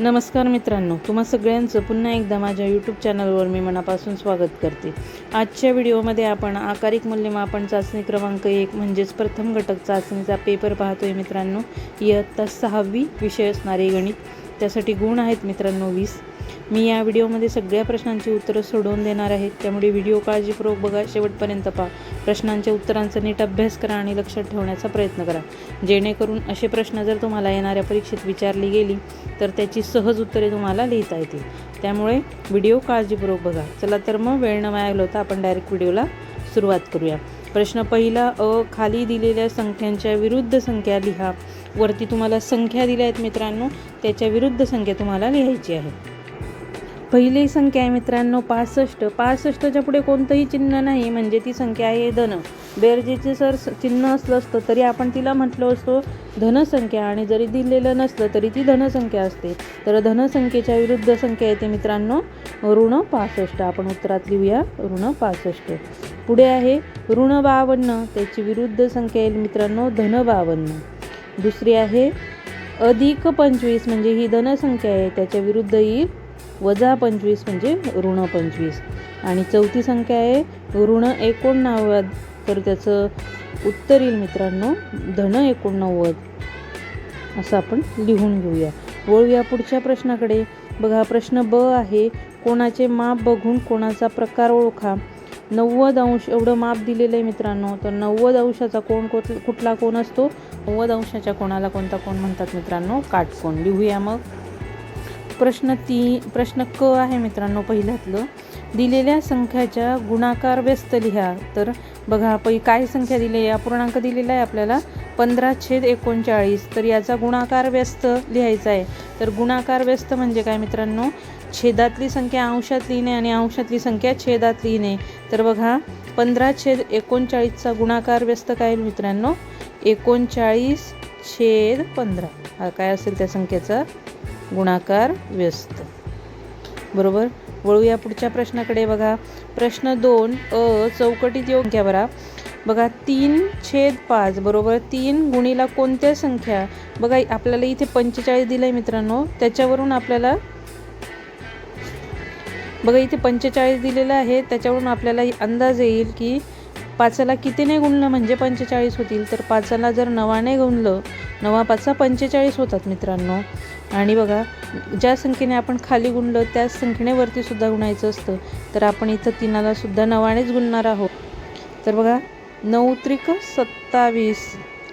नमस्कार मित्रांनो तुम्हा सगळ्यांचं पुन्हा एकदा माझ्या यूट्यूब चॅनलवर मी मनापासून स्वागत करते. आजच्या व्हिडिओमध्ये आपण आकारिक मूल्यमापन चाचणी क्रमांक एक म्हणजेच प्रथम घटक चाचणीचा पेपर पाहतोय मित्रांनो. इयत्ता सहावी विषय असणारे गणित. त्यासाठी गुण आहेत मित्रांनो वीस. मी या व्हिडिओमध्ये सगळ्या प्रश्नांची उत्तरं सोडवून देणार आहे. त्यामुळे व्हिडिओ काळजीपूर्वक बघा शेवटपर्यंत पहा. प्रश्नांच्या उत्तरांचा नीट अभ्यास करा आणि लक्षात ठेवण्याचा प्रयत्न करा. जेणेकरून असे प्रश्न जर तुम्हाला येणाऱ्या परीक्षेत विचारली गेली तर त्याची सहज उत्तरे तुम्हाला लिहिता येतील. त्यामुळे व्हिडिओ काळजीपूर्वक बघा. चला तर मग वेळ न वाया होता आपण डायरेक्ट व्हिडिओला सुरुवात करूया. प्रश्न पहिला अ खाली दिलेल्या संख्यांच्या विरुद्ध संख्या लिहा. वरती तुम्हाला संख्या दिल्या आहेत मित्रांनो त्याच्या विरुद्ध संख्या तुम्हाला लिहायची आहे. पहिली संख्या आहे मित्रांनो पासष्ट. पासष्टच्या पुढे कोणतंही चिन्ह नाही म्हणजे ती संख्या आहे धन. बेरजेचे सर चिन्ह असलं असतं तरी आपण तिला म्हटलं असतो धनसंख्या आणि जरी दिलेलं नसलं तरी ती धनसंख्या असते. तर धनसंख्येच्या विरुद्ध संख्या येते मित्रांनो ऋण पासष्ट. आपण उत्तरात लिहूया ऋण पासष्ट. पुढे आहे ऋण बावन्न. त्याची विरुद्ध संख्या येईल मित्रांनो धन बावन्न. दुसरी आहे अधिक पंचवीस म्हणजे ही धनसंख्या आहे त्याच्या विरुद्ध येईल वजा पंचवीस म्हणजे ऋण पंचवीस. आणि चौथी संख्या आहे ऋण एकोणनव्वद. तर त्याचं उत्तर येईल मित्रांनो धन एकोणनव्वद. असं आपण लिहून घेऊया. वळूया पुढच्या प्रश्नाकडे. बघा प्रश्न ब आहे कोणाचे माप बघून कोणाचा प्रकार ओळखा. नव्वद अंश एवढं माप दिलेलं आहे मित्रांनो. तर नव्वद अंशाचा कोण कुठला कोण असतो? नव्वद अंशाच्या कोणाला कोणता कोण म्हणतात मित्रांनो? काटकोण लिहूया मग. प्रश्न ती प्रश्न क आहे मित्रांनो पहिल्यातलं. दिलेल्या संख्याच्या गुणाकार व्यस्त लिहा. तर बघा पै काय संख्या दिली? आहे अपूर्णांक दिलेला आहे आपल्याला. पंधरा छेद एकोणचाळीस. तर याचा गुणाकार व्यस्त लिहायचा आहे. तर गुणाकार व्यस्त म्हणजे काय मित्रांनो? छेदातली संख्या अंशात लिहिणे आणि अंशातली संख्या छेदात लिहिणे. तर बघा पंधरा छेद एकोणचाळीसचा गुणाकार व्यस्त काय मित्रांनो? एकोणचाळीस छेद पंधरा. हा काय असेल त्या संख्येचा? गुणाकार व्यस्त. बरोबर? वळूया पुढच्या प्रश्नाकडे बघा. प्रश्न दोन अ चौकटीत योग्य बरा. बघा तीन छेद पाच बरोबर? तीन गुणीला कोणत्या संख्या? बघा आपल्याला इथे पंचेचाळीस दिलं आहे मित्रांनो. त्याच्यावरून आपल्याला बघा इथे पंचेचाळीस दिलेलं आहे. त्याच्यावरून आपल्याला अंदाज येईल की पाचाला कितीने गुणलं म्हणजे पंचेचाळीस होतील. तर पाचाला जर नवाने गुणलं नवा पाचा पंचेचाळीस होतात मित्रांनो. आणि बघा ज्या संख्येने आपण खाली गुणलं त्याच संख्येने सुद्धा गुणायचं असतं. तर आपण इथं तिनाला सुद्धा नवानेच गुणणार आहोत. तर बघा नऊ त्रिक सत्तावीस.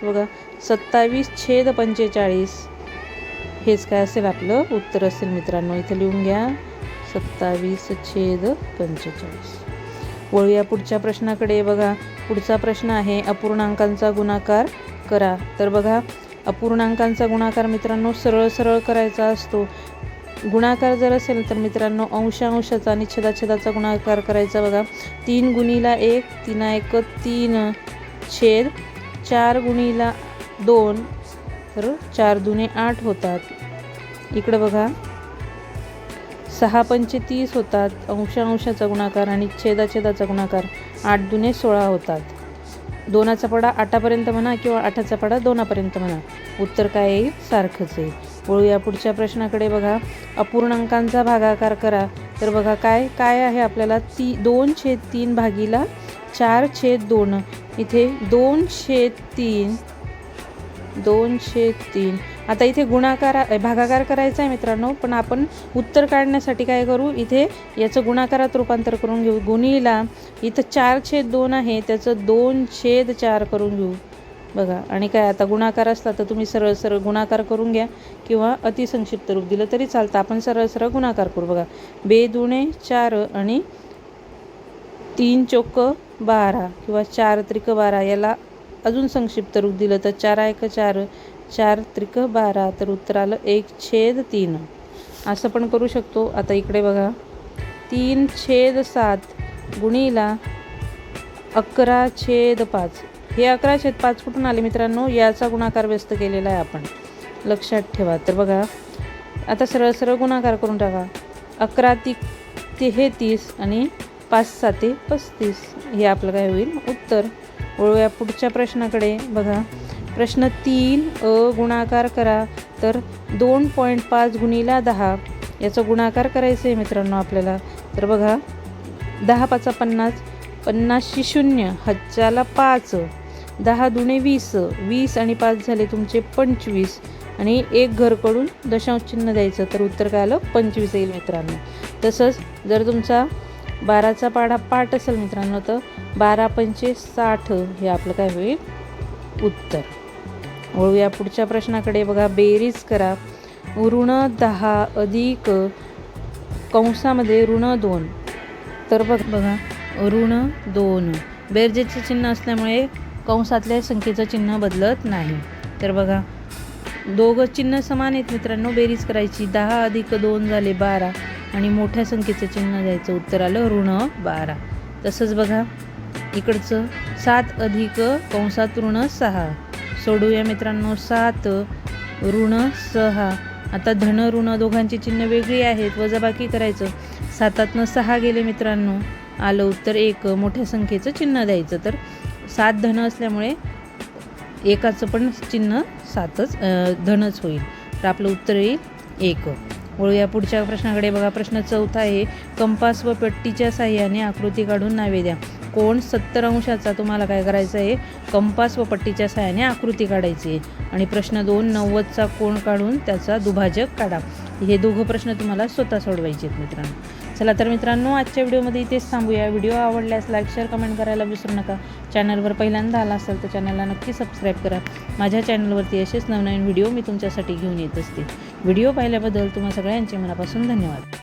बघा सत्तावीस छेद पंचेचाळीस. हेच काय असेल आपलं उत्तर असेल मित्रांनो. इथं लिहून घ्या. सत्तावीस छेद पंचेचाळीस. वळूया पुढच्या प्रश्नाकडे. बघा पुढचा प्रश्न आहे अपूर्णांकांचा गुणाकार करा. तर बघा अपूर्णांकांचा गुणाकार मित्रांनो सरळ सरळ करायचा असतो. गुणाकार जर असेल तर मित्रांनो अंशांशाचा आणि छेदाछेदाचा गुणाकार करायचा. बघा तीन गुणीला एक तीना एक तीन छेद चार गुणीला दोन तर चार दुने आठ होतात. इकडं बघा सहा पंचे तीस होतात. अंशांशाचा गुणाकार आणि छेदाछेदाचा गुणाकार आठ दुने सोळा होतात. दोनाचा पडा आठापर्यंत म्हणा किंवा आठाचा पडा दोनापर्यंत म्हणा. उत्तर काय येईल सारखंच येईल वळूया पुढच्या प्रश्नाकडे बघा. अपूर्णांकांचा भागाकार करा. तर बघा काय काय आहे आपल्याला? ती दोन छेद तीन भागीला चार छेद दोन. इथे दोन छेद तीन दोन छेद तीन. आता इथे गुणाकार भागाकार करायचा आहे मित्रांनो पण आपण उत्तर काढण्यासाठी काय करू? इथे याचं गुणाकारात रूपांतर करून घेऊ. गुणीला इथं चार छेद दोन आहे त्याचं दोन छेद चार करून घेऊ. बघा आणि काय आता गुणाकार असला तर तुम्ही सरळ सरळ गुणाकार करून घ्या किंवा अतिसंक्षिप्त रूप दिलं तरी चालतं. आपण सरळ सरळ गुणाकार करू. बघा बे दुणे चार आणि तीन चोक बारा किंवा चार त्रिक बारा याला अजून संक्षिप्त रूप दिलं तर चार एक चार चार त्रिक बारा तर उत्तर आलं एक छेद तीन. असं पण करू शकतो. आता इकडे बघा. तीन छेद सात गुणीला अकरा छेद पाच. हे अकरा छेद पाच कुठून आले मित्रांनो? याचा गुणाकार व्यस्त केलेला आहे आपण. लक्षात ठेवा. तर बघा. आता सरळ सरळ गुणाकार करून टाका. अकरा ती ते हे तीस आणि पाच साते पस्तीस. हे आपलं काय होईल? उत्तर. वळूया पुढच्या प्रश्नाकडे. बघा. प्रश्न तीन अ गुणाकार करा. तर दोन पॉईंट पाच गुणीला दहा. याचा गुणाकार करायचं आहे मित्रांनो आपल्याला. तर बघा दहा पाचा पन्नास पन्नासशी शून्य हजाला पाच. दहा दुणे वीस वीस आणि पाच झाले तुमचे पंचवीस. आणि एक घरकडून दशांश चिन्ह द्यायचं तर उत्तर काय आलं? पंचवीस येईल मित्रांनो. तसंच जर तुमचा बाराचा पाढा पाठ असेल मित्रांनो तर बारा पंचे साठ हे आपलं काय होईल? उत्तर. वळूया पुढच्या प्रश्नाकडे. बघा बेरीज करा. ऋण दहा अधिक कंसामध्ये ऋण दोन. तर बघ बघा ऋण दोन. बेरजेचे चिन्ह असल्यामुळे कंसातल्या संख्येचं चिन्ह बदलत नाही. तर बघा दोघं चिन्ह समान आहेत मित्रांनो. बेरीज करायची. दहा अधिक दोन झाले बारा. आणि मोठ्या संख्येचं चिन्ह द्यायचं उत्तर आलं ऋण बारा. तसंच बघा इकडचं सात अधिक कंसात ऋण सहा. सोडूया मित्रांनो. सात ऋण सहा. आता धन ऋण दोघांची चिन्ह वेगळी आहेत. वजाबाकी करायचं. सातातनं सहा गेले मित्रांनो. आलं उत्तर एक. मोठ्या संख्येचं चिन्ह द्यायचं. तर सात धन असल्यामुळे एकाचं पण चिन्ह सातच धनच होईल. तर आपलं उत्तर येईल एक. वळूया पुढच्या प्रश्नाकडे. बघा प्रश्न चौथा आहे. कंपास व पट्टीच्या साह्याने आकृती काढून नावे द्या. कोण सत्तर अंशाचा तुम्हाला काय करायचं आहे? कंपास व पट्टीच्या सहाय्याने आकृती काढायची आहे. आणि प्रश्न दोन नव्वदचा कोण काढून त्याचा दुभाजक काढा. हे दोघं प्रश्न तुम्हाला स्वतः सोडवायचे आहेत मित्रांनो. चला तर मित्रांनो आजच्या व्हिडिओमध्ये इथेच थांबूया. व्हिडिओ आवडल्यास लाईक शेअर कमेंट करायला विसरू नका. चॅनलवर पहिल्यांदा आला असेल तर चॅनलला नक्की सबस्क्राईब करा. माझ्या चॅनलवरती असेच नवनवीन व्हिडिओ मी तुमच्यासाठी घेऊन येत असते. व्हिडिओ पाहिल्याबद्दल तुम्हा सगळ्यांचे मनापासून धन्यवाद.